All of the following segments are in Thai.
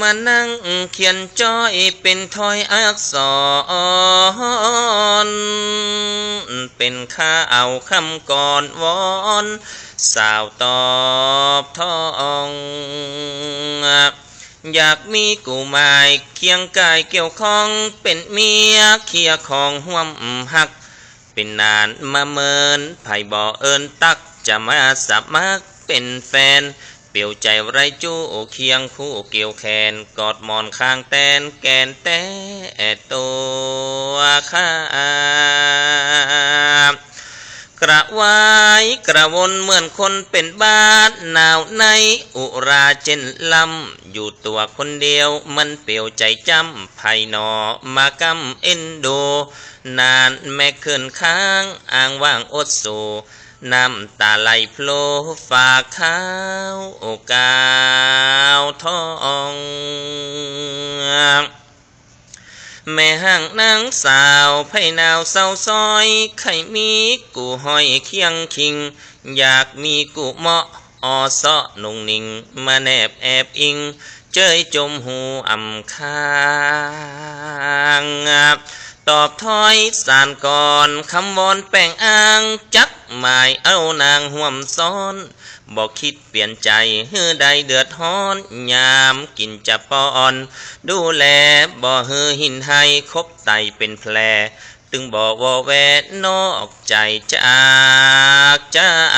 มานั่งเขียนจ้อยเป็นถ้อยอักษร เป็นข้าเอาคำก่อนวอนสาวตอบทองอยากมีกูหมายเคียงกายเกี่ยวข้องเป็นเมียเคียของห่วมหัก เป็นนานมาเมินไผ่บ่อเอินตักจะมาสมักเป็นแฟน ปียวใจไรจู้เคียงคู่เกี่ยวแขนกอดหมอนข้างแตนแกนแต่ตัวข้ากระวายกระวนเหมือนคนเป็นบาดหนาวในอุราเจนลำอยู่ตัวคนเดียวมันเปียวใจจำไผ่นอมากำเอ็นดู นานแม่เขินค้างอ้างว่างอดสู น้ำตาไหลโผล่ฝากขาวโอกาวทองแม่ห่างนางสาวไผ่นาวเศร้าซอยไข่มีกูห้อยเคียงคิง อยากมีกูเหมาะออซาะนุ่งนิ่ง มาแนบแอบอิง เจยจมหูอ่ำค้าง ตอบถ้อยสารก่อนคำวอนแป้งอ้างจักหมายเอานางห่วมซ้อนบอกคิดเปลี่ยนใจเฮือใดเดือดฮ้อน ยามกินจะปอน ดูแลบ่เฮือหินให้คบไตเป็นแผล ตึงบอกว่าแวนอกใจจากจะเอา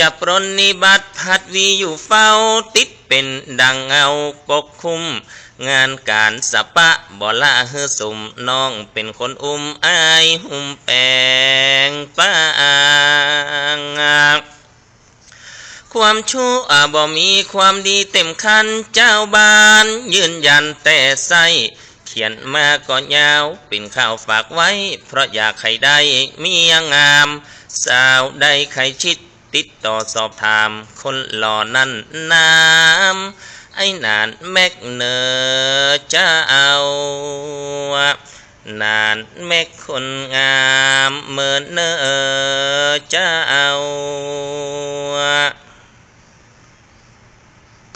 จะปรนนิบัติพัดวีอยู่เฝ้าติดเป็นดังเงาปกคุม งานการสปะบ่ละเฮือสุมน้องเป็นคนอุ้มอายหุ่มแปงปางความชั่วบ่มีความดีเต็มคันเจ้าบ้าน ยืนยันแต่ใสเขียนมาก็ยาวเป็นข่าวฝากไว้ เพราะอยากใครได้มียงาม สาวได้ใครชิด ติดต่อสอบถาม คนหล่อนั้นน้ำไอ้นานแมกเนอจะเอานานแมกคนงามเมินเนอจะเอา